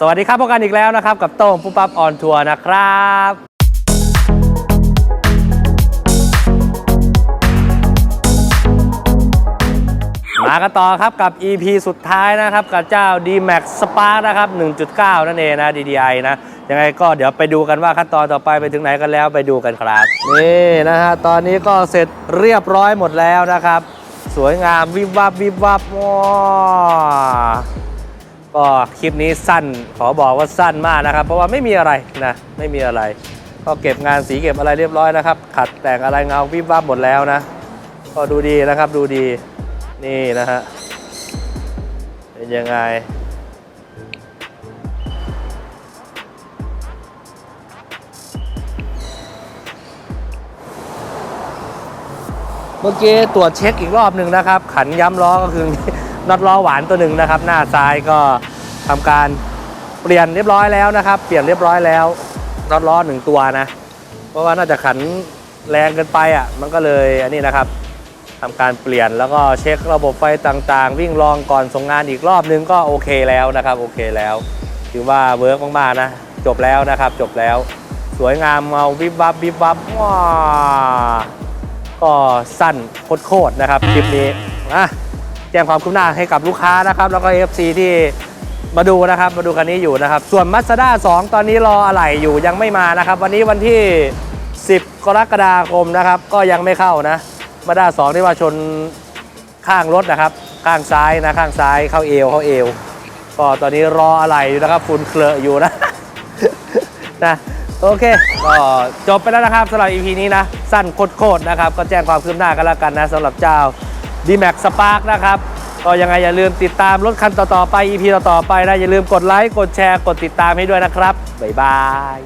สวัสดีครับพบกันอีกแล้วนะครับ กับโต้งปุ๊บปั๊บออนทัวร์นะครับ มากันต่อครับกับ EP สุดท้ายนะครับ กับเจ้า D-Max Spark นะครับ 1.9 นั่นเองนะ DDI นะ ยังไงก็เดี๋ยวไปดูกันว่าขั้นตอนต่อไปไปถึงไหนกันแล้วไปดูกันครับ นี่นะฮะตอนนี้ก็เสร็จเรียบร้อยหมดแล้วนะครับ สวยงามวิบวับวิบวับว้า ก็คลิปนี้สั้นขอบอกว่าสั้นมากนะครับ เพราะว่าไม่มีอะไรนะไม่มีอะไร ก็เก็บงานสีเก็บอะไรเรียบร้อยนะครับขัดแต่งอะไรเงาวิบวับหมดแล้วนะ ก็ดูดีนะครับดูดีนี่นะฮะเป็นยังไงเมื่อกี้ตรวจเช็คอีกรอบหนึ่งนะครับ ขันย้ำล้อก็คือ น็อตล้อหวานตัวหนึ่งนะครับ หน้าซ้ายก็ทำการเปลี่ยนเรียบร้อยแล้วนะครับ เปลี่ยนเรียบร้อยแล้วน็อตล้อหนึ่งตัวนะ เพราะว่าน่าจะขันแรงเกินไปอะมันก็เลยอันนี้นะครับทำการเปลี่ยนแล้วก็เช็คระบบไฟต่างๆ วิ่งลองก่อนส่งงานอีกรอบนึงก็โอเคแล้วนะครับโอเคแล้วถือว่าเวิร์กมากๆนะจบแล้วนะครับ จบแล้ว สวยงามเมาวิบวับวิบวับว้าก็สั้นโคตรๆนะครับคลิปนี้อะ แจ้งความคืบหน้าให้กับลูกค้านะครับแล้วก็ FC ที่มาดูนะครับมาดูคันนี้อยู่นะครับ ส่วน Mazda 2 ตอนนี้รออะไหล่อยู่ยังไม่มานะครับ วันนี้วันที่ 10 กรกฎาคมนะครับ ก็ยังไม่เข้านะ Mazda 2ที่ว่าชนข้างรถนะครับ ข้างซ้ายนะข้างซ้ายเข้าเอวเข้าเอว ก็ตอนนี้รออะไหล่อยู่นะครับฝุ่นเคลอะอยู่นะนะโอเค ก็จบไปแล้วนะครับสำหรับ EP นี้นะ สั้นโคตรๆนะครับ ก็แจ้งความคืบหน้ากันแล้วกันนะสำหรับเจ้า D-Max Spark นะครับก็ยังไงอย่าลืมติดตามรถคันต่อๆไป EP ต่อๆไปนะ อย่าลืมกดไลค์ กดแชร์ กดติดตามให้ด้วยนะครับ บ๊ายบาย